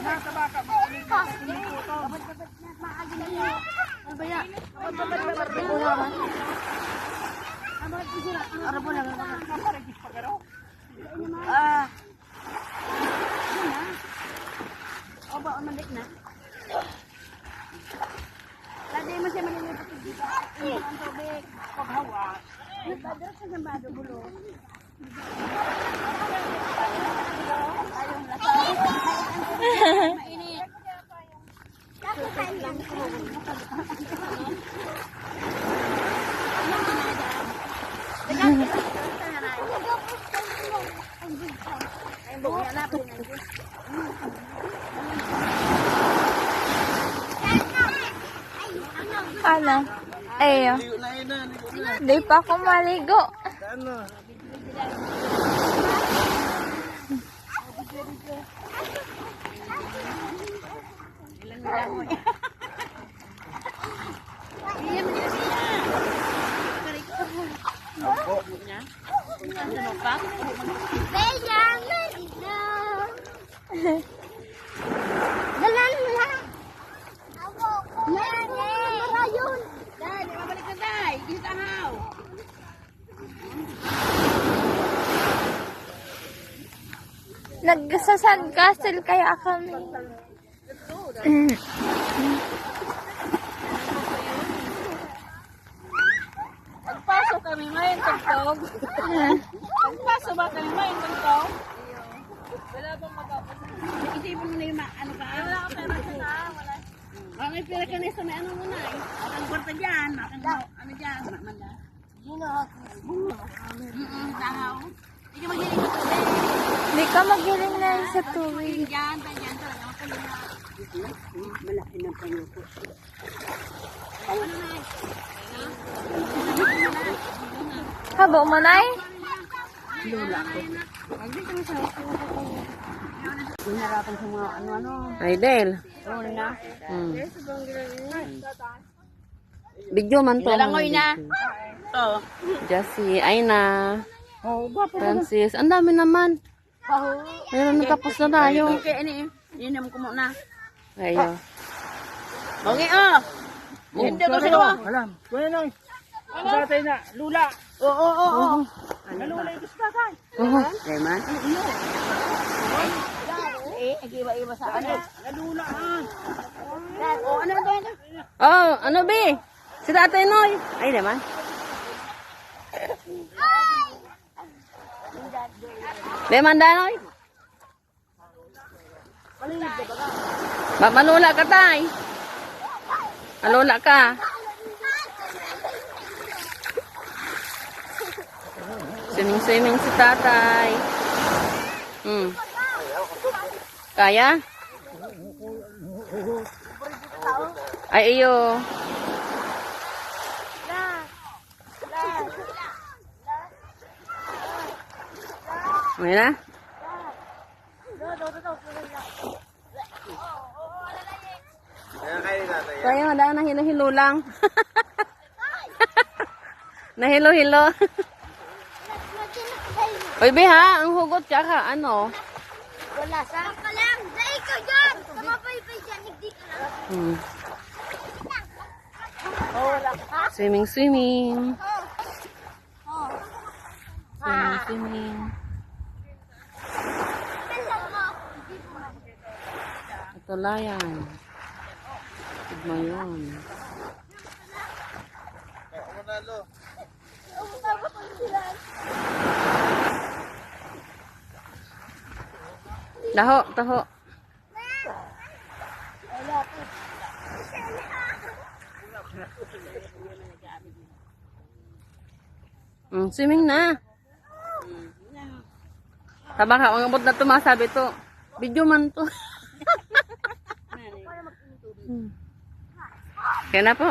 Ah. Yun na. O ba, umalik na? Lagi mo siya malilipat dito. Ang tubig. Paghawa. Nagdadala sa sambado gulo. Ayong lasa. Mainit. Tapos lang ko. Ay, buong hanapin na Ano? Ayo. Liyo na yun na. Na. Di pa ako? Dalan na. Marayun. Dai, mabalik ka dai. Kita haw. Nagsasandcastle kaya kami. Pagpasok kami ngayon tugtog. Pagpasok ba kami ngayon tugtog? Wala bang magapos? Isipin mo na yung ma- ano ka? Wala ka pera ka na. Wala. Ah, may pera ka na sa may ano muna eh. Makang kwarta dyan. Ano dyan. Manda. Bunga. Bunga. Mm-mm. Dahaw. Hindi ka magiling sa tubig. Di ka magiling na sa tubig. Dyan, dyan. Talaga. Malaki ng payuko. Ano na eh? Habo mo, Nay? Hinarapan sa mga ano-ano. Idel. Oo na. Hmm. Video man to. Lalangoy na. Oo. Jessie, Aina, Oo, gwapo. Francis. Ang dami naman. Paho. Meron natapos na tayo. Okay, ini. Inom ko muna. Ayo. Okay, oh. Hindi ko sa Alam. Kuya Noy. Tatay na. Lula. Oo, oo, oo. Nalula ito sa tatay. Oh. Leman? Eh, iba-iba sa ano. Ah. Oo, ano to? ano? Oh, ano be? Si Tatay Noy. Ay, naman. Leman Danoy. Ba malula ka tay. Malula ka. Swimming swimming si tatay. Hmm. Kaya? Ay iyo. May na? Kaya nga dahil nahilo-hilo lang. nahilo-hilo. Uy, be ha, ang hugot tsaka ano? Wala sa. Ka lang. Dahil ka dyan. Kamapay-pay dyan. Hindi ka lang. Hmm. Ka. Swimming, swimming. Oo. Swimming, swimming. Ito layan. Tigma yun. Ako na lo. Taho, taho. Mm, swimming na. Tama ka, ang abot na tumasabi to. Video man to. Kaya na po.